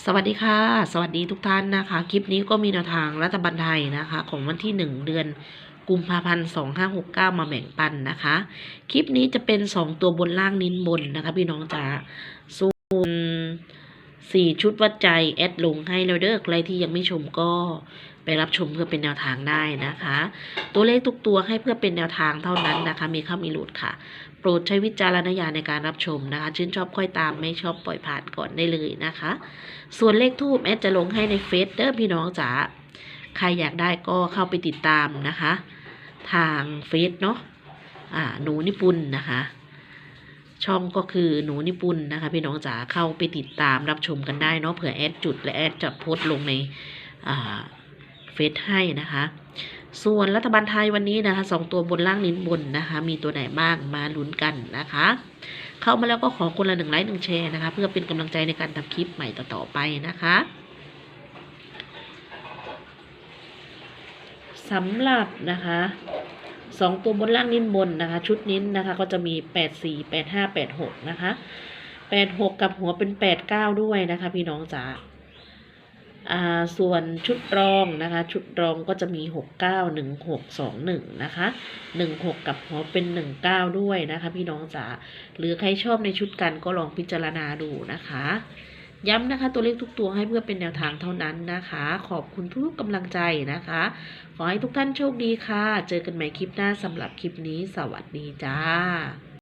สวัสดีค่ะ สวัสดีทุกท่านนะคะ คลิปนี้ก็มีแนวทางรัฐบาลไทยนะคะ ของวันที่ 1 เดือนกุมภาพันธ์2569 มาแบ่งปันนะคะ คลิปนี้จะเป็น 2 ตัวบนล่างนิ้นบนนะคะ พี่น้องจ๋าส่วน สี่ชุดวัดใจ แอดลงให้แล้วเด้อใครที่ยังไม่ชมก็ไปรับชมเพื่อเป็นแนวทางได้นะคะ ตัวเลขทุกตัวให้เพื่อเป็นแนวทางเท่านั้นนะคะ มีข้ามีหลุดค่ะ โปรดใช้วิจารณญาณในการรับชมนะคะ ชื่นชอบค่อยตามไม่ชอบปล่อยผ่านก่อนได้เลยนะคะ ส่วนเลขทูบแอดจะลงให้ในเฟซเด้อพี่น้องจ๋าใครอยากได้ก็เข้าไปติดตามนะคะ ทางเฟซเนาะอ่าหนูนิปุนนะคะ ช่องก็คือหนูนิปุนนะคะ พี่น้องจ๋าเข้าไปติดตามรับชมกันได้เนาะเผื่อแอดจุดและแอดจะโพสต์ลงในเฟซให้นะคะ ส่วนรัฐบาลไทยวันนี้นะคะสองตัวบนล่างนิ้นบนนะคะ มีตัวไหนบ้างมาลุ้นกันนะคะ เข้ามาแล้วก็ขอคนละหนึ่งไลค์หนึ่งแชร์นะคะ เพื่อเป็นกำลังใจในการทำคลิปใหม่ต่อๆไปนะคะสำหรับนะคะ สองตัวบนล่างนิ้นบนนะคะ ชุดนิ้นนะคะ ก็จะมีแปดสี่แปดห้าแปดหกนะคะแปดหกกับหัวเป็นแปดเก้าด้วยนะคะ พี่น้องจ๋าอ่าส่วนชุดรองนะคะ ชุดรองก็จะมีหกเก้าหนึ่งหกสองหนึ่งนะคะหนึ่งหกกับหัวเป็นหนึ่งเก้าด้วยนะคะ พี่น้องจ๋าหรือใครชอบในชุดกันก็ลองพิจารณาดูนะคะ ย้ำนะคะตัวเลขทุกตัวให้เพื่อเป็นแนวทางเท่านั้นนะคะ ขอบคุณทุกกำลังใจนะคะ ขอให้ทุกท่านโชคดีค่ะ เจอกันใหม่คลิปหน้าสำหรับคลิปนี้ สวัสดีจ้า